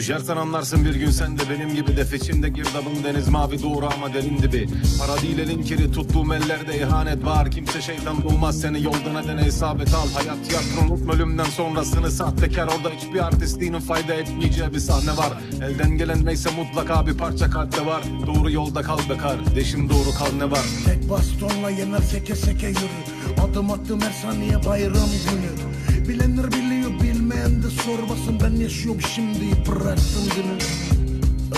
Düşersen anlarsın bir gün sen de benim gibi Def içinde girdabın deniz mavi doğru ama derin dibi. Para değil elin kiri tuttuğum ellerde ihanet var. Kimse şeytan bulmaz seni yoldan edene isabet al. Hayat tiyatronun ölümden sonrasını sahtekar Orada hiçbir artistliğinin fayda etmeyeceği bir sahne var. Elden gelen neyse mutlaka bir parça kalpte var. Doğru yolda kal be kardeşim doğru kal ne var? Tek bastonla yener seke seke yürü Adım attım her saniye bayram günü. Bilenler biliyor sormasın Ben yaşıyorum şimdi. Bıraktım dünü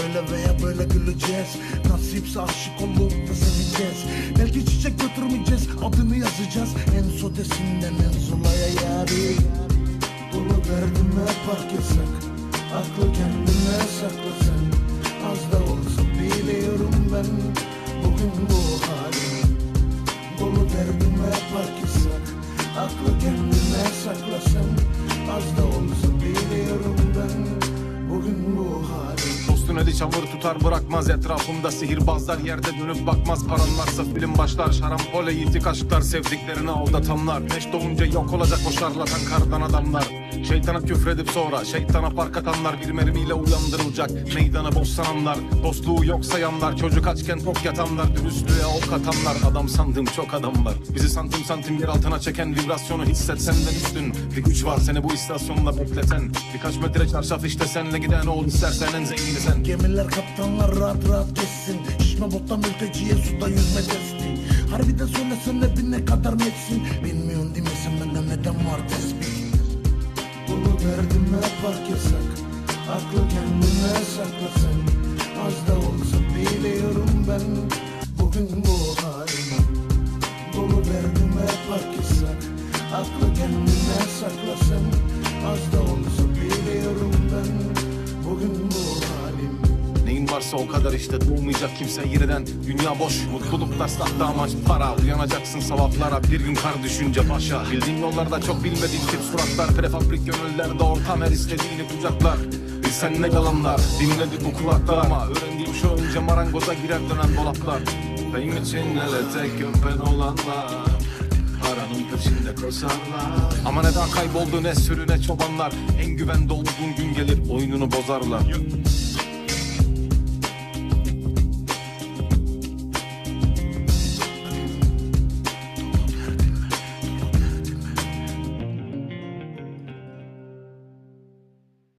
Öyle veya böyle güleceğiz. Nasipse aşık olup da seveceğiz. Belki çiçek götürmeyeceğiz Adını yazacağız. En sodesinden en zulaya yari. Dolu derdime park yasak Aklı kendine saklasan. Az da olsa biliyorum ben Bugün bu halim Dolu derdime park yasak Aklı kendine saklasan Az da olsa biliyorum ben Bugün bu halim Dostun eli çamur tutar bırakmaz etrafımda. Sihirbazlar yerde dönüp bakmaz. Paran varsa film başlar. Şarampole yitik aşklar sevdiklerini aldatanlar. Güneş doğunca yok olacak o şarlatan kardan adamlar Şeytana küfredip sonra şeytana park atanlar bir mermiyle uyandırılacak. Meydana boş sananlar Dostluğu yok sayanlar çocuk açken tok yatanlar dürüstlüğe ok atanlar. Adam sandığım çok adam var. Bizi santim santim yer altına çeken vibrasyonu hisset senden üstün. Bir güç var seni bu istasyonda bekleten. Birkaç metre çarşaf işte senle giden ol istersen en zengini sen. Gemiler kaptanlar rahat rahat geçsin. Şişme botta mülteciye suda yüzme testi Harbiden söylesene bir ne kadar netsin Bilmiyorsun değil mi sen benden neden var tespih Dolu derdime park yasak? Aklı kendine saklasan. Az da olsa biliyorum ben. Bugün bu halime Dolu derdime park yasak? Aklı kendine saklasan Varsa o kadar işte doğmayacak kimse yeniden. Dünya boş mutluluklar sahte amaç para. Uyanacaksın savaplara bir gün kar düşünce başa. Bildiğin yollarda çok bilmediğin tip suratlar Prefabrik gönüllerde ortam her istediğini kucaklar. Bilsen ne yalanlar dinledik bu kulaklar Ama öğrendiğim şu önce marangoza girer dönen dolaplar. Benim için hele tek köpen olanlar Paranın peşinde koşarlar. Ama neden kayboldu ne sürü ne çobanlar. En güvende olduğun gün gelir oyununu bozarlar